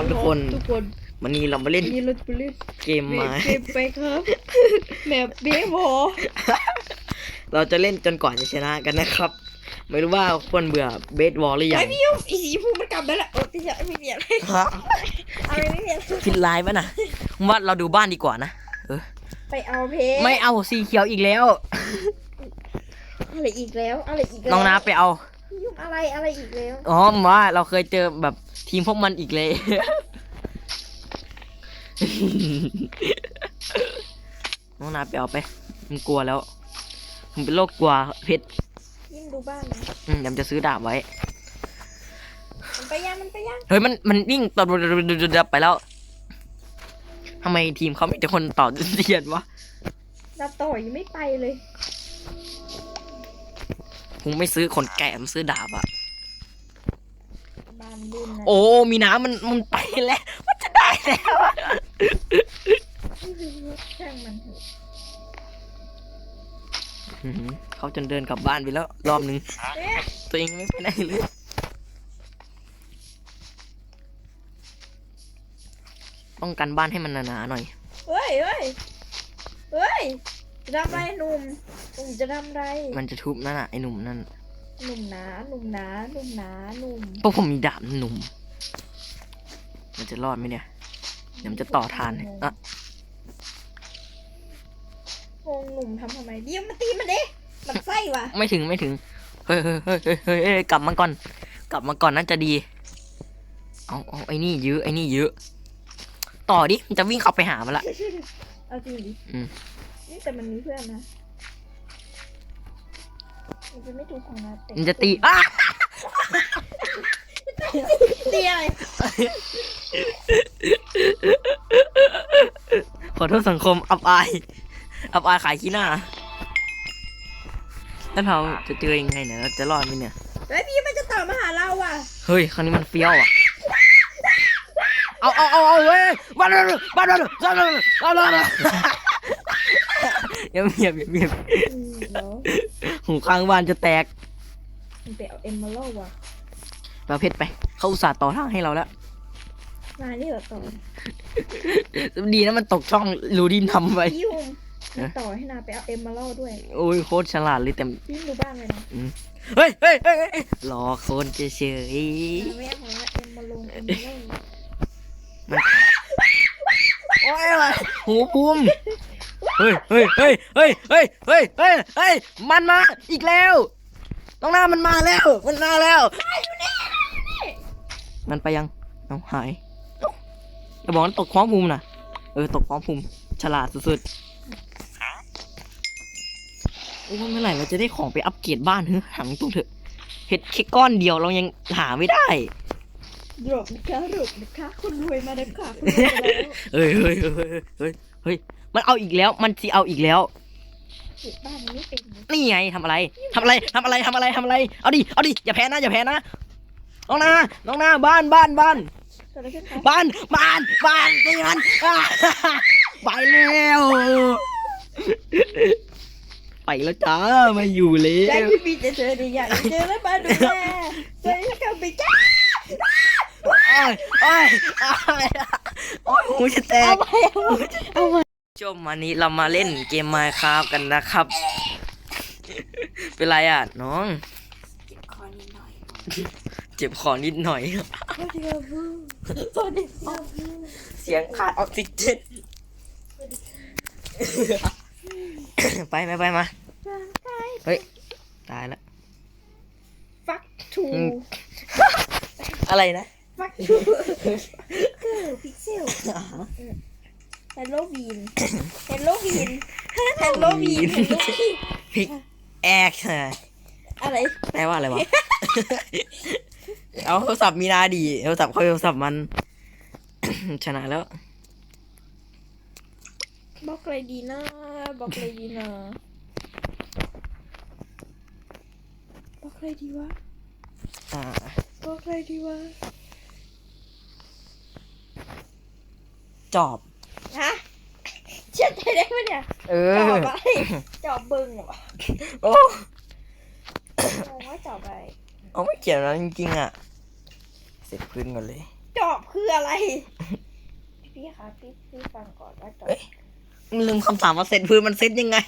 ครับทุกคนทุกคนวันนี้เรามาเล่นนี่เราจะไปเล่นเกมมาเกมไปครับแบบเบสบอลเราจะเล่นจนกว่าจะชนะกันนะครับ ไม่รู้ว่าคนเบื่อเบสบอลหรือยัไอ้งพี่ยูอีสีพูมันกลับได้ละโอ้พี่จะไม่เสียเลยฮะอะไรไม่เสียคิดร้ายปะนะว่าเราดูบ้านดีกว่านะเออไปเอาเพลงไม่เอาสีเขียวอีกแล้วอะไรอีกแล้วอะไรอีกแล้วน้องนาไปเอาพี่ ยุ่งอะไรอะไรอีกแล้วอ๋อหมายว่าเราเคยเจอแบบทีมพวกมันอีกเลย น้องนาไปเอาไป มันกลัวแล้ว มันเป็นโรคกลัวเพชรยิ่งดูบ้านนะอืมเดี๋ยวมันจะซื้อดาบไว้ มันไปยังมันไปยังเฮ้ยมันมันนิ่งต่อไปแล้วทำไมทีมเขามีแต่คนต่อเสียนวะดาบต่อยังไม่ไปเลย ผมไม่ซื้อขนแกะผมซื้อดาบอะบ้านบุญนะโอ้ มีน้ำมันมันไปแล้ว มันจะได้แล้วอะช่างมันเถอะอื้อหือเขาจนเดินกลับบ้านไปแล้ว รอบนึง เอ๊ะตัวเองไม่ไปไหนเลยต้องกันบ้านให้มันหนาๆหน่อย เฮ้ยเฮ้ยเฮ้ย จะทำอะไรหนุ่มหนุ่มจะทำอะไรมันจะทุบนั่นน่ะไอ้หนุ่มนั่นหนุ่มหนาหนุ่มหนาหนุ่มหนาหนุ่มเพราะผมมีดาบหนุ่ม มันจะรอดไหมเนี่ย เดี๋ยวมันจะต่อทานให้อะงงหนุ่มทำทำไมเดี๋ยวมาตีมันเด้มันไส้ว่ะไม่ถึงไม่ถึง เฮ้ยเฮ้ยเฮ้ยเฮ้ยเฮ้ยเฮ้ยกลับมาก่อน กลับมาก่อนน่าจะดี เอาเอาไอ้นี่เยอะไอ้นี่เยอะ ต่อดิ มันจะวิ่งเข้าไปหามันละเอาจริงดิอืมนี่ แต่มันมีเพื่อนนะมันจะไม่ถูกของนะแต่มันจะตีอ้าตีอะไรขอโทษสังคมอับอายอับอายขายขี้หน้าแล้วเราจะเจอยังไงเนี่ยเราจะรอดไหมเนี่ยเฮ้ยพี่มันจะต่อมาหาเราอะ เฮ้ยครั้งนี้มันเฟี้ยวอะ เอาเอาเอาเอาเว้ยบ้านเราบ้านเราบ้านเราบ้านเรา เงียบเงียบเงียบอืมเดี๋ยวหูข้างบ้านจะแตกมันไปเอาเอ็มมาล่อว่ะเราเพชรไป เขาอุตส่าห์ต่อทางให้เราแล้วมานี่เหรอต่อดีนะมันตกช่องรูดินทำไว้พี่ยุงมันต่อให้นาไปเอาเอ็มมาล่อด้วยโอ้ยโคตรฉลาดเลยแต่พี่ดูบ้านเลยนะเฮ้ยเฮ้ยเฮ้ยเฮ้ยรอคนเฉยนาไม่เอาของละเอ็มมาลงเอ็มมาล่อๆโอ้ยอะไรหูพุ่ม เฮ้ยเฮ้ยเฮ้ยเฮ้ยเฮ้ยเฮ้ยเฮ้ยเฮ้ยมันมาอีกแล้วต้องหน้ามันมาแล้ว มันมาแล้วมันไปยังเอาหายเอ้าอย่าบอกว่าตกความภูมินะเออตกความภูมิฉลาดสุดๆโอ้ยเมื่อไหร่เราจะได้ของไปอัปเกรดบ้านเฮ้ยถามตรงๆเถอะเห็ดแค่ก้อนเดียวเรายังหาไม่ได้ดรอปนะคะดรอปนะคะคนรวยมาแล้วค่ะคนรวยมาแล้ว เฮ้ยเฮ้ยเฮ้ยเฮ้ย เฮ้ย มันเอาอีกแล้ว มันสิเอาอีกแล้วเก็บบ้านนี้ไม่เป็นเลยนี่ไงทำอะไรทำอะไรทำอะไรทำอะไรทำอะไร เอาดิ เอาดิ อย่าแพ้นะ อย่าแพ้นะ น้องนา น้องนา บ้านบ้านบ้าน เกิดอะไรขึ้นคะบ้าน บ้าน บ้านตีมันอ่าไปแล้ว ไปแล้วจ้าไม่อยู่แล้ใจวพี่บีจะเจอดีอย่างเจอแล้วมาดูแลเจอแล้วกันไปจ้า โอ้ยโอ้ยหูจะแตกไปเอาไปชมวันนี้เรามาเล่นเกมมาคาบกันนะครับ เป็นไรอะน้องขอนิดหน่อยเจ็บคอนิดหน่อย สวัสดีครับสวัสดีครับเสียงขาดออกซิเจนไปไปไปมา เฮ้ย ตายแล้ว ฟักทู อะไรนะ ฟักทูเกอร์พิกเซลเฮลโลวีนเฮลโลวีนเฮลโลวีนพิกแอกอะไรแปลว่าอะไรวะ เอาโทรศัพท์มีนาดีโทรศัพท์เขาโทรศัพท์มัน ชนะแล้วบอกอะไรดีนะบอกอะไรดีนะบอกอะไรดีวะอ่าบอกอะไรดีวะ จอบ ฮะเชื่อใจได้ไหมเนี่ยเอจออบอะไรจอบบึงเหรอโอ้มองว่าจอบอะไรเอาไม่เขียนแล้วจริงๆอะ เสร็จพื้นก่อนเลย จออบคืออะไร พี่คะพี่พี่ฟังก่อนว่าจอบเอ้ยลืมคำถามว่าเซตพื้นมันเซตยังไง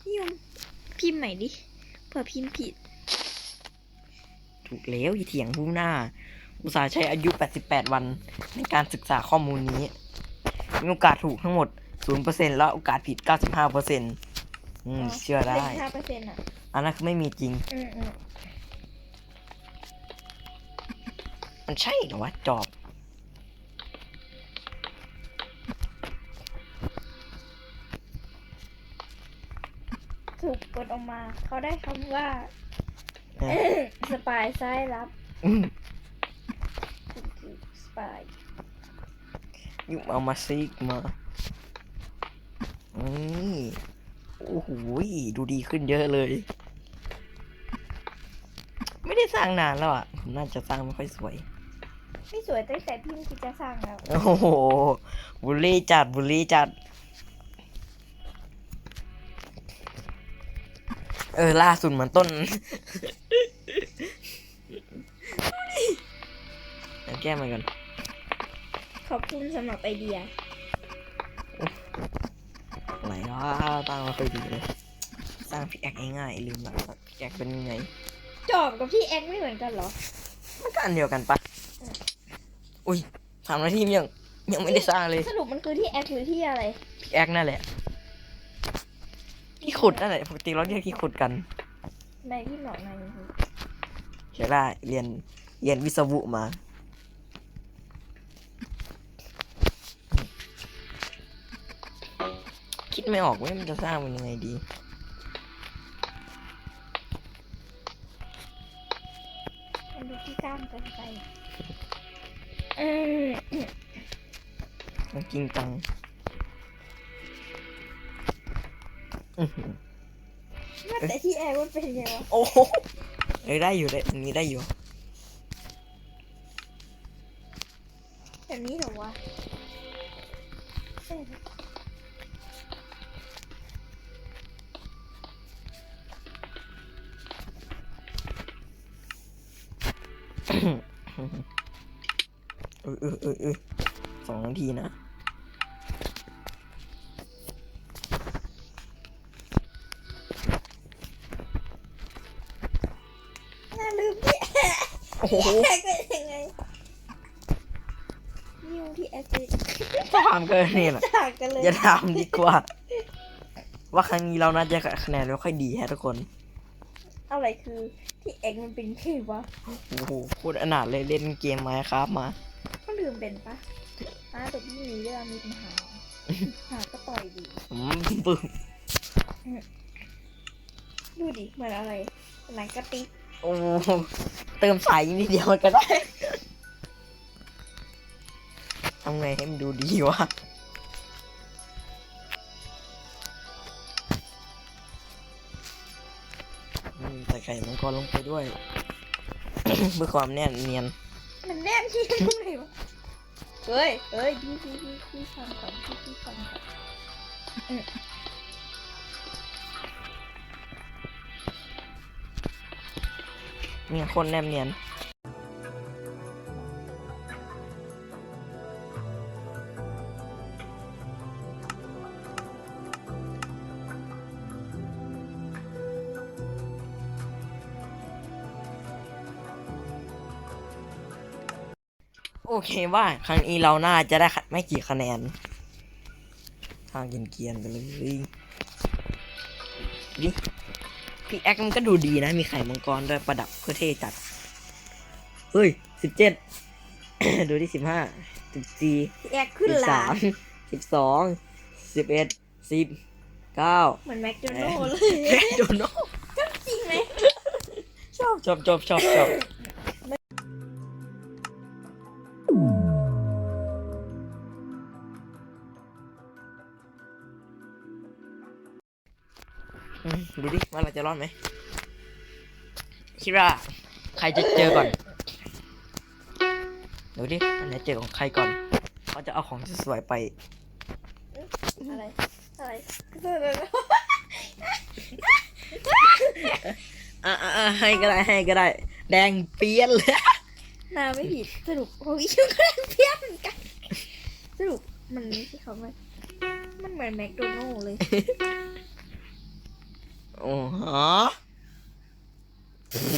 พี่ยมพิมพ์ใหม่ดิเผื่อพิมพ์ผิดถูกแล้วอย่าเถียงผู้หน้า อุตสาห์ใช้อายุ 88 วันในการศึกษาข้อมูลนี้ มีโอกาสถูกทั้งหมด 0%แล้วโอกาสผิด 95%อืมเชื่อได้ ห้าเปอร์เซ็นต์อะ อันนั้นคือไม่มีจริง อืมอืมมันใช่เหรอวะจอบ ถูกกดออกมา เขาได้คำว่าเอสปายซ้ายรับอืม สปาย ยุบเอามาซิกมานี่โอ้โหดูดีขึ้นเยอะเลย ไม่ได้สร้างนานแล้วอะผมน่าจะสร้างไม่ค่อยสวย ไม่สวยตั้งแต่พิมพ์คิดจะสร้างแล้ว โอ้โห บุลลี่จัด บุลลี่จัด เออ ล่าสุดเหมือนต้นเดี๋ยวแก้มาก่อน ขอบคุณสำหรับไอเดียไหนวะตั้งมาค่อยดีเลยสร้างพิกแอคง่ายๆลืมละพิกแอคเป็นยังไง จอบกับที่แอคไม่เหมือนกันเหรอ มันก็อันเดียวกันปะอุ้ยสามนาทียังยังไม่ได้สร้างเลย สรุปมันคือที่แอคหรือที่อะไรพิกแอคนั่นแหละ ที่ขุดนั่นแหละปกติเราเรียกที่ขุดกันในที่หนอกในคือใช่ได้เรียนเรียนวิศวุมา คิดไม่ออกว่ามันจะสร้างมันยังไงดีมันดูที่กล้ามเกินไปอืมมันจริงจังอื้อหือว่าแต่ที่แอคมันเป็นไงวะโอ้โหเอ้ยได้อยู่ได้อันนี้ได้อยู่แบบนี้เหรอวะ เอ้ยเออเออเออเออสองนาทีนะน่าลืมที่แอคโอ้โหแอคเป็นยังไงนิวที่แอคเป็นถามเกินนี่แหละต่างกันเลยอย่าถามดีกว่า ว่าครั้งนี้เราน่าจะคะแนนไม่ค่อยดีฮะทุกคน อะไรคือที่แอคมันเป็นไงวะโอ้โหพูดอนาถเลยเล่นเกมไม้ครับมาก็ลื มเป็นปะอ่าแต่พี่มีเรื่องมีปัญหาหาก็ต่อยดีอืมปึ้มดูดิเหมือนอะไรหนังกระติกโอ้โหเติมสายนิดเดียวมันก็ได้ทำไงให้มันดูดีวะอืมใส่ไข่มังกรลงไปด้วย เพื่อความแน่นเนียน มันแน่นที่ตรงไหนวะ เฮ้ยเฮ้ยพี่พี่พี่พี่ฟังก่อนพี่พี่ฟังก่อนมีคนแนมเนียน โอเคว่าครั้งนี้เราน่าจะได้คะไม่กี่คะแนน ทางเกรียนๆไปเลยดิพี่แอคมันก็ดูดีนะ มีไข่มังกรด้วยประดับเพื่อเท่จัด เฮ้ยสิบเจ็ดดูที่สิบห้าสิบสี่พี่แอคขึ้นสิบหลาสามสิบสองสิบเอ็ดสิบเก้าเหมือนแม็กโดนัลด์เลยโดนกจริงไหมชอบชอบชอบชอบชอบ เราจะรอดไหมคิดว่าใครจะเจอก่อนดูดิอันไหนเจอของใครก่อนเขาจะเอาของสวยๆไป อะไร อะไรอะอะอะให้ก็ได้ให้ก็ได้ แดงเปี้ยนเลยนาไม่ผิดสรุปโอ้ยชื่อก็เพี้ยนเหมือนกันสรุปมันไม่ใช่เขามันมันเหมือนแมคโดนัลด์เลย โอ้โห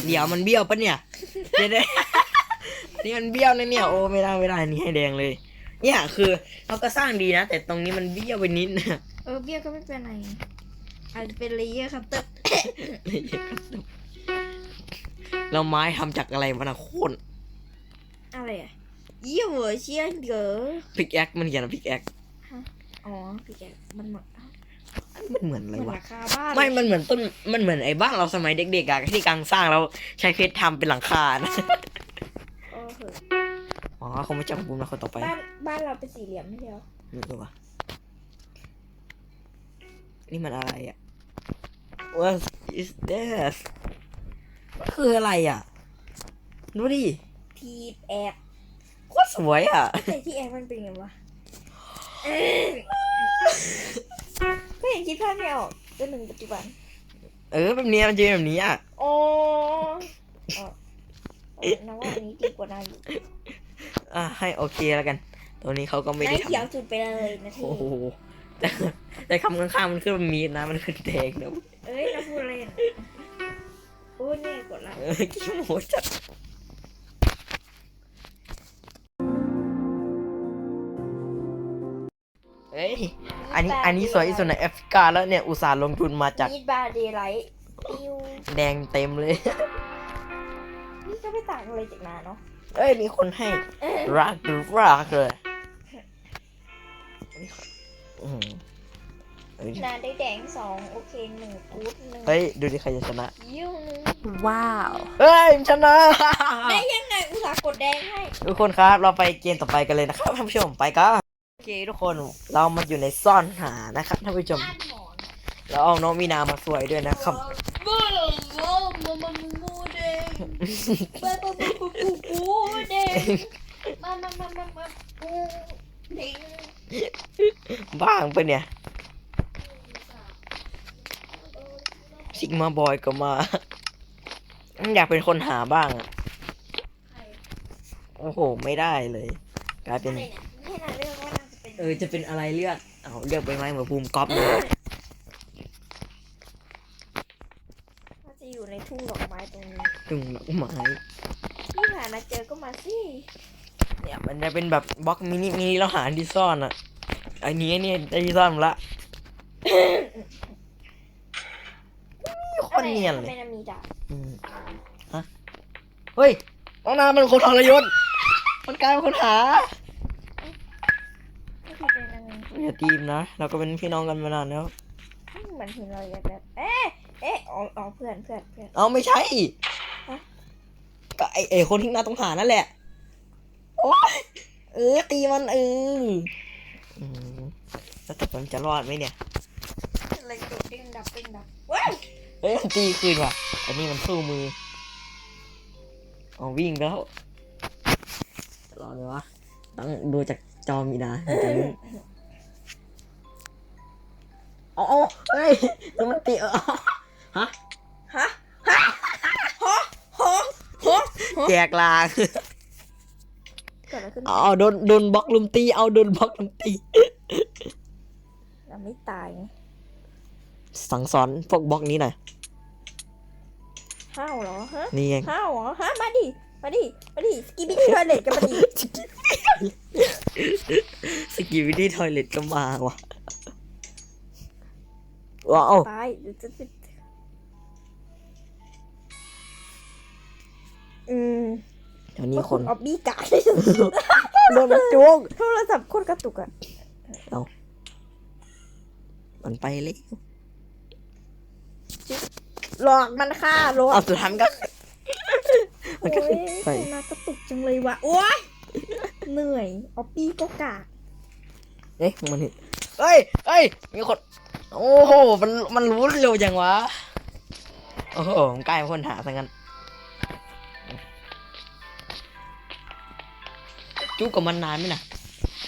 เดี๋ยวมันเบี้ยวปะเนี่ยเดี๋ยวๆอันนี้มันเบี้ยวนะเนี่ย โอ้ไม่ได้ไม่ได้อันนี่ให้แดงเลย เนี่ยคือเขาก็สร้างดีนะ แต่ตรงนี้มันเบี้ยวไปนิดนะเออเบี้ยก็ไม่เป็นไรอาจจะเป็นเลเยอร์ครับเตอร์แล้วไม้ทำจากอะไรมันอะโคตรอะไรอะเยี่ยวเหรอเชี่ยเก๋อพิกแอคมันเขียนพิกแอคอ๋อพี่แกมันเหมือน มันเหมือนอะไรเหมือนวะ ราคาบ้านไม่ มันเหมือนต้น มันเหมือนไอ้บ้านเราสมัยเด็กๆอะที่กลางสร้างแล้วใช้เพชรทำเป็นหลังคานะเออเหอะอ๋อคงไม่จำบุญนะคนต่อไปบ้านบ้านเราเป็นสี่เหลี่ยมไม่เดียวนี่ตัววะนี่มันอะไรอะ What is this มันคืออะไรอะดูดิ ทีแอกโคตรสวยอะ แต่ที่แอกมันเป็นไงวะเออ ก็ยังคิดภาพไม่ออกจนถึงปัจจุบัน เออแบบเนี้ยมันจะเป็นแบบนี้อะโอ้เออเออนะว่าอันนี้ดีกว่านาอยู่อะให้โอเคแล้วกัน ตัวนี้เขาก็ไม่นาได้ยเขียวทำจุดไปเลยนะทีโอ้โหแต่แต่คำข้างๆมันขึ้นมันมีดนะมันขึ้นแดงนะเอ้ยนาพูดเล่นโอ้เนี่ยกดไลค์เออขี้โมจัด อันนี้อันนี้สวยที่สุดในแอฟริกาแล้วเนี่ย อุตส่าห์ลงทุนมาจากมีดบาร์เดย์ไลท์ปิวแดงเต็มเลย นี่ก็ไม่ต่างอะไรจากนาเนาะเอ้ย มีคนให้รักหรือรักเลยอืมเอ้ยนาได้แดงสองโอเคหนึ่งกู๊ดหนึ่งเฮ้ย ดูดิใครจะชนะ ยิ้วหนึ่งว้าวเฮ้ยชนะ ได้ยังไงอุตส่าห์กดแดงให้ ทุกคนครับ เราไปเกมต่อไปกันเลยนะครับท่านผู้ชมไปกันโอเคทุกคนเรามาอยู่ในซ่อนหานะครับท่านผู้ชมบ้านหมอนแล้วเอาน้องมีนามาสวยด้วยนะครับบูบูบูบูบูเด้งบูบูบูบูบูเด้งมามามามามาบูเด้งบ้างปะเนี่ยซิกมาบอยก็มา อยากเป็นคนหาบ้างอะโอ้โห ไม่ได้เลย กลายเป็นอะไร เออจะเป็นอะไรเลือกเอาเลือกไปไหมเหมือนภูมิก๊อฟเลยน่าจะอยู่ในทุ่งดอกไม้ตรงนี้จุงดอกไม้ที่หานาเจอก็มาสิเนี่ยมันจะเป็นแบบบล็อกมินิมินิแล้วหาที่ซ่อนอะอันนี้เนี่ยได้ที่ซ่อนหมดละ คนเนียนทำเลไมยนมีดาบอืมฮะเฮ้ยน้องนามันคนทรยศมันกลายเป็นคนหา ไม่ผิดเลยนะ อย่าตีมนะ เราก็เป็นพี่น้องกันมานานแล้วเหมือนเห็นรอยแบบเอ๊ะเอ๊ะอ๋ออ๋อเพื่อนเพื่อนเพื่อน เอาไม่ใช่ฮะ ก็ไอไอคนที่น่าต้องหานั่นแหละโอ๊ยเออตีมันเอออืมแล้วแต่มันจะรอดไหมเนี่ย อะไรกดเด้งดับเด้งดับว้ายเฮ้ยมันตีคืนว่ะ อันนี้มันสู้มือเอาวิ่งแล้วรอเลยวะต้องดูจากจอมีนะถึงจะรู้เอาเอาเฮ้ยแล้วมันตีเออฮะฮะฮะฮะฮะฮะแจกลางเกิดอะไรขึ้นเอาโดนโดนบล็อกลุมตี เอาโดนบล็อกลุมตีเราไม่ตายไงสั่งสอนพวกบล็อกนี้หน่อยห้าวเหรอฮะนี่ไงห้าวเหรอฮะมาดิมาดิมาดิสกีบิที่ทอยเล็ตกันมาดิสกิวิตี้ทอยเล็ตก็มาว่ะ ว้าวตายเดี๋ยวจะติดอืมแถวนี้คนออบบี้กายโดนมันจ้วงโทรศัพท์โคตรกระตุกอะมันไปเลยหลอกมันฆ่ารถเอาสุดท้ายมันก็มันก็โอ้ยไปโทรมากระตุกจังเลยวะโอ้ยเหนื่อยออบบี้ก็กากเอ๊ะมันเห็นเฮ้ยเฮ้ยมีคน โอ้โห มัน มันรู้เร็วจังวะ โอ้โหมันกลายเป็นคนหาซะงั้น จุกกับมันนานไหมน่ะ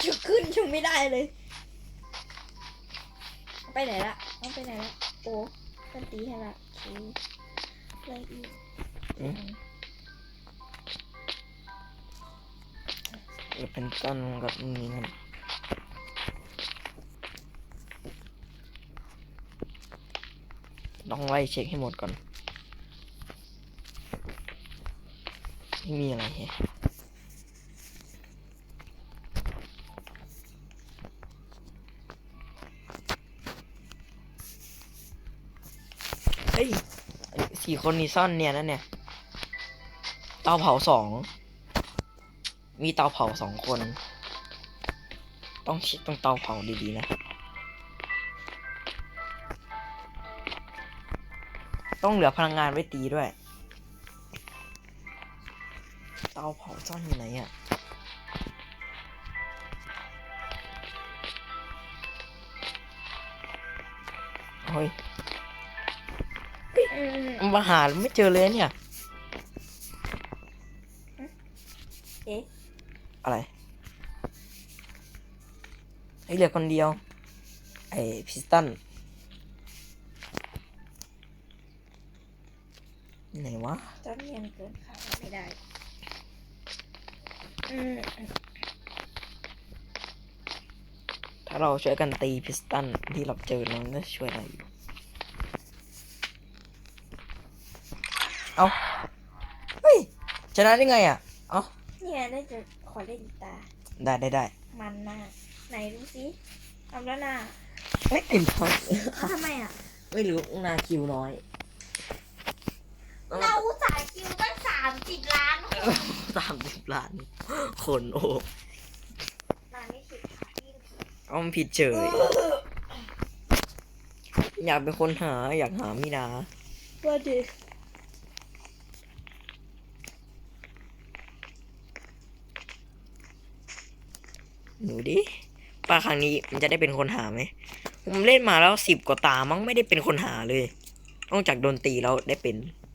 จะขึ้นชงไม่ได้เลย ไปไหนละเอาไปไหนละ โอ้กันตีให้ละโอเคอะไรอีกเอ๊ะเออเป็นต้นกับนี้มัน ต้องไล่เช็คให้หมดก่อน ไม่มีอะไรแฮะเฮ้ยสี่คนนี้ซ่อนเนี่ยนั่นเนี่ย เตาเผาสอง มีเตาเผาสองคน ต้องเช็คตรงเตาเผาดีๆนะ ต้องเหลือพลังงานไว้ตีด้วย เตาเผาซ่อนอยู่ไหนอะ่ะเฮ้ยอืมมาหาไม่เจอเลยเนี่ย เอ๊ะ อะไรไอ้เหลือคนเดียว ไอ้พิสตัน ไหนวะตอนนี้ยังเกินขาดไม่ได้อืมถ้าเราช่วยกันตีพิสตันที่เราเจอเราจะช่วยอะไรอยู่เอาเฮ้ยชนะได้ไงอะเอาเนี่ยได้จะขอเล่นกีตาร์ได้ได้ได้มันมากไหนดูสิทำแล้วนะไม่เต็มท้องทำไมอะ ไม่รู้นาคิวน้อย เราอุตส่าห์คิวตั้งสามสิบล้านคนสามสิบล้านคนโอ้นานไม่ผิดค่ะยิ่งผิดเอามันผิดเฉย อยากเป็นคนหาอยากหามีนาว่าดีหนูดิปลาครั้งนี้มันจะได้เป็นคนหาไหม ผมเล่นมาแล้วสิบกว่าตามั้งไม่ได้เป็นคนหาเลย นอกจากโดนตีแล้วได้เป็นเดี๋ยว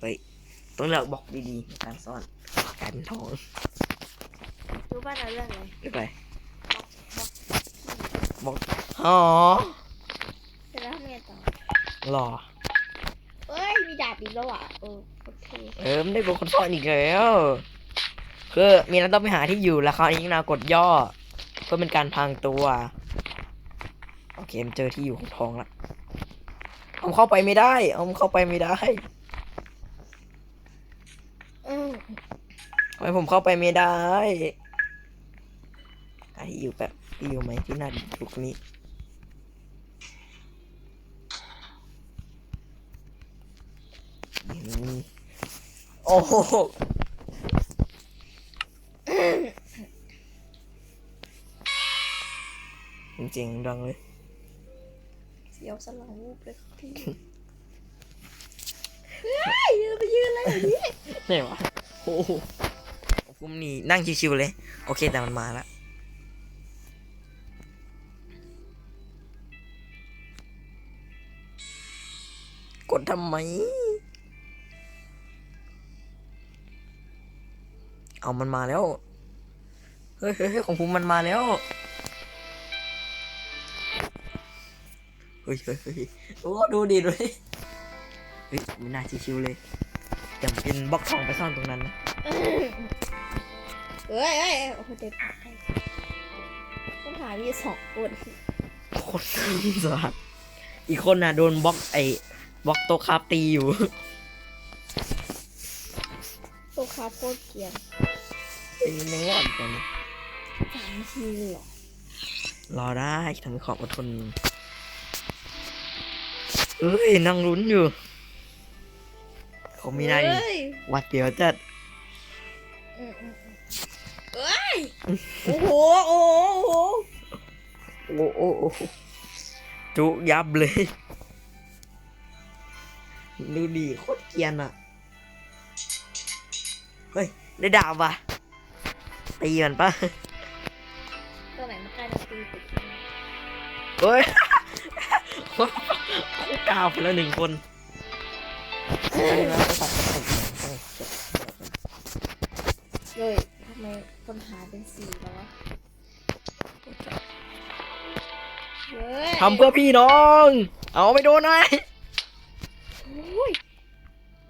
เฮ้ยต้องเลือกบล็อกดีๆในการซ่อนกลายเป็นทองรู้ป่ะเราเรื่องอะไรเรียกอะไรบล็อกอ๋อเสร็จแล้วทำไงต่อหล่อเอ้ยมีดาบอีกแล้วอะเออโอเคเออไม่ได้เป็นคนซ่อนอีกแล้วคือมีนันต้องไปหาที่อยู่แล้วเขาวนี้นากดย่อ เพื่อเป็นการพรางตัว โอเคมันเจอที่อยู่ของทองละ ผมเข้าไปไม่ได้ ผมเข้าไปไม่ได้อืมทำไมผมเข้าไปไม่ได้หาที่อยู่แบบที่อยู่ไหมที่น่าอยู่ตรงนี้อืมโอ้โหจริงๆดังเลย เสียวสลังวูบเลยครับพี่เฮ้ ยยืนไปยืนอะไรอย่างนี้ไหนวะโอ้โหผมนี่นั่งชิวๆเลย โอเคแต่มันมาแล้วกดทำไม เอามันมาแล้ว เฮ้ยเฮ้ยเฮ้ยของผมมันมาแล้ว ฮ้ยเฮ้ยเฮ้ยโอ้ดูดิดูดิเฮ้ยไม่น่าชิวๆเลยอย่าเป็นบล็อกทองไปซ่อนตรงนั้นนะเฮ้ยเฮ้ยโอ้โหเด็กผักให้ต้องหามีสองคนคนสาดอีกคนน่ะโดนบล็อกไอ้บล็อกโต๊ะคาบตีอยู่ตัวคาโคตรเกรียนไอ้ยังรอดกันสามนาทีเลยเหรอรอได้ทำให้ความอดทน เอ้ยนั่งลุ้นอยู่เขามีนายเฮ้ยหวัดเดียวจัดอืมอืมอืมเอ้ยโอ้โหโอ้โหโอ้โหโอ้โอ้โอ้จุยับเลย ดูดีโคตรเกรียนอะ เฮ้ย ได้ดาบว่ะตีมันปะตัวไหนมันกลายเป็นตีติดเฮ้ย คู่กาวไปแล้วหนึ่งคนได้แล้วก็ตัดกระตุกโอ้ยเลยทำไมคนหาเป็นสี่แล้ววะเฮ้ยทำเพื่อพี่น้อง เอาไปโดนหน่อยโอ้ย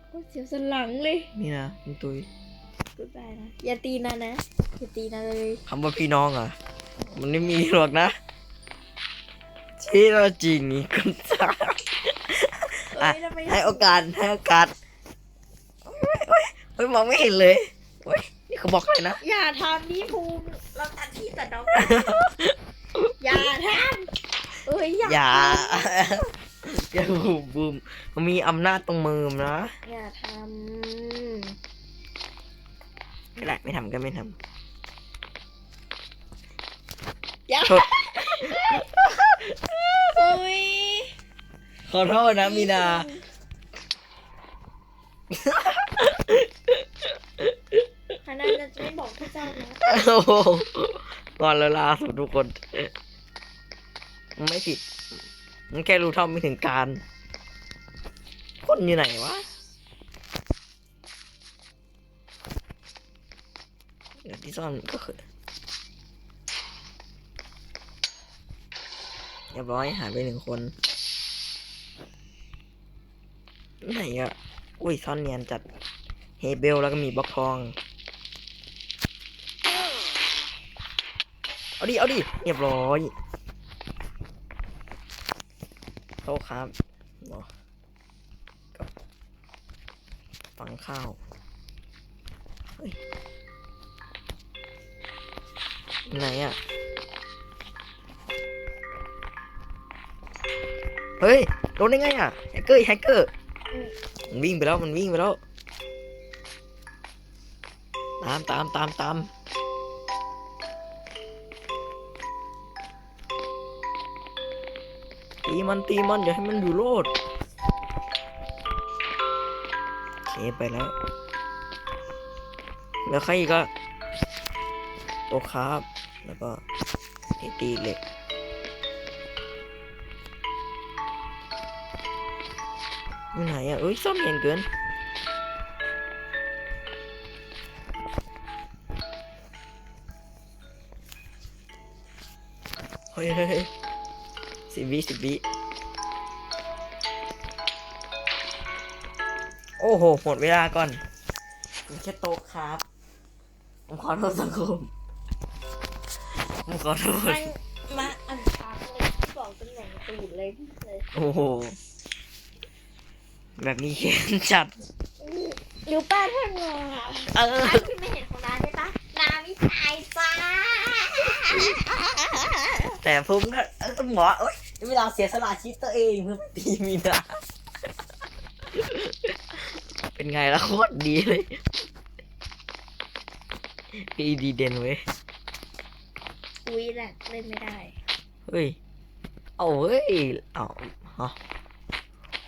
โคตรเสียวสันหลังเลยนี่นะคุณตุยกูตายนะอย่าตีนะนะอย่าตีนะเลยคำว่าพี่น้องอะ มันไม่มีหรอกนะ ที่เราจริงนี่คุณจ้าอะเอ้ยทำไมให้โอกาสให้โอกาสโอ้ยโอ้ยโอ้ยมองไม่เห็นเลยโอ้ยนี่เขาบอกเลยนะ อย่าทำนี่ภูมิเราตัดที่ตัดน้อง อย่าทำเอ้ยอย่า อย่าอย่าบูมบูมมันมีอำนาจตรงมือมนะ อย่าทไม่ได้ไม่ทำก็ไม่ทำ อย่าำโทษอุ้ยขอโทษนะมีนา ฮานาจะไม่บอกพระเจ้านะโอ้โหตอนเวลาสุดทุกคนมันไม่ผิด มันแค่รู้เท่าไม่ถึงการ คนอยู่ไหนวะเดี๋ยวที่ซ่อนก็คือ เรียบร้อยหายไปหนึ่งคน ไหนอะอุ้ยซ่อนเนียนจัดเฮเบลแล้วก็มีบล็อกทอง เอาดิ เอาดิ เรียบร้อยโต๊ะครับเนาะกับฟังข้าวไหนอะ เฮ้ยโดนได้ไงอะแฮกเกอร์แฮกเกอร์มันวิ่งไปแล้วมันวิ่งไปแล้วตามตามตามตามตีมันตีมันอย่าให้มันอยู่โลดเคไปแล้ว แล้วใครอีกก็โตะครับ แล้วก็ไอตีเหล็ก อยู่ไหนอะเอ้ยซ่อมเห็นเกินเฮ้ยเฮ้ยเฮ้ยสิบวิสิบวิโอ้โห หมดเวลาก่อนผมแค่โต๊ะครับ ผมขอโทษสังคม ผมขอโทษ มันมาอันช้างเลยที่บอกตำแหน่งตูดเลยเลย โอ้โห แบบนี้เขียนจัดยูป้าเพื่อนงอเออไอ้ที่ไม่เห็นของน้าใช่ปะน้าไม่ถ่ายจ้าแต่ผมก็เออหมอเอ้ยเวลาเสียสละชีวิตตัวเองเพื่อตีมีนาเป็นไงล่ะโคตรดีเลยพี่ดีเด่นเว้ยอุ้ยแหละเล่นไม่ได้เฮ้ยเอาเฮ้ยเอาฮะ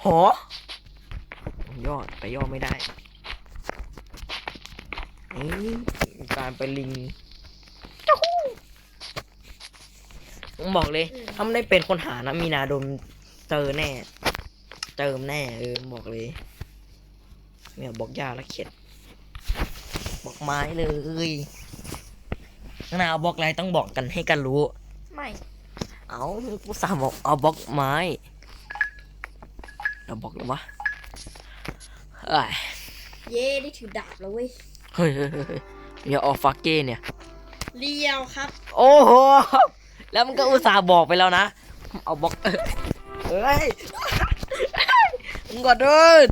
หอ ยอดไปย่อไม่ได้นี่การไปลิงจ้าฮู้ผมบอกเลยอืมถ้าไม่ได้เป็นคนหานะมีนาโดนเจอแน่ เจิมแน่เออบอกเลยเนี่ยบอกยาและเข็ด บอกไม้เลยนาเอาบอกอะไรต้องบอกกันให้กันรู้ ไม่ เอากูสามบอกเอาบล็อกไม้เอาบล็อกหรือวะ เอ้ยเย่ได้ถือดาบแล้วเว้ยเฮ้ยเฮ้ยเฮ้ยเฮ้ยอย่าออกฟักเก้เนี่ยเลียวครับ โอ้โห แล้วมันก็อุตส่าห์บอกไปแล้วนะ เอาบล็อกเฮ้ยมึงกอดเดิน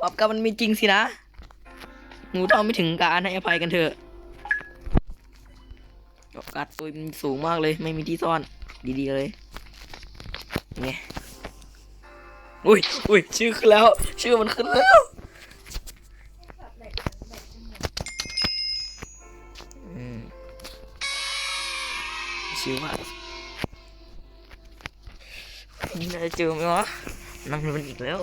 บอบกับมันมีจริงสินะ หนูต้องไม่ถึงการให้อภัยกันเถอะโอกาสปืนมันสูงมากเลย ไม่มีที่ซ่อน ดีๆเลย ไง อุ้ยอุ้ยชื่อขึ้นแล้ว ชื่อมันขึ้นแล้วอืมชิวอะนี่น่าจะเจอไหมวะนั่งมันอีกแล้ว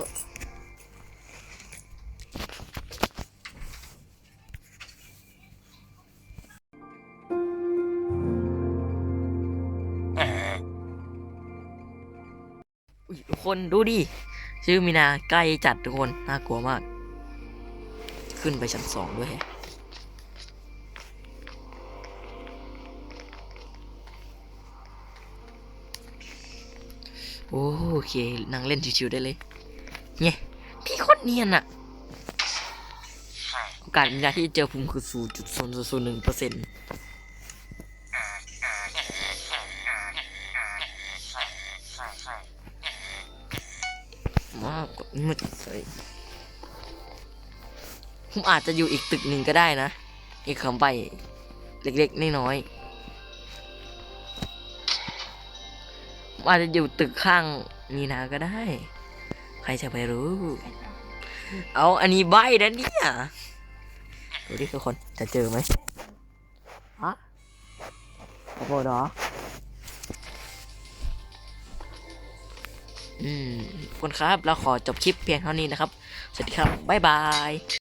อุ๊ยคนดูดิ ชื่อมีนาใกล้จัดทุกคน น่ากลัวมาก ขึ้นไปชั้นสองด้วยแฮะโอเคนั่งเล่นชิวๆได้เลย เนี่ยพี่โคนเนียนอะโออกาสมีนาที่จะเจอผมคือ0.0001เปอร์เซ็นต์ มืดเลยผมอาจจะอยู่อีกตึกหนึ่งก็ได้นะ อีกคำใบเล็กๆน้อยๆผมอาจจะอยู่ตึกข้างมีนาก็ได้ ใครจะไปรู้ เอาอันนี้ใบนะเนี่ยดูดิทุกคนจะเจอไหมฮะโอ้โหเหรอ อืมคุณครับ เราขอจบคลิปเพียงเท่านี้นะครับ สวัสดีครับ บ๊ายบาย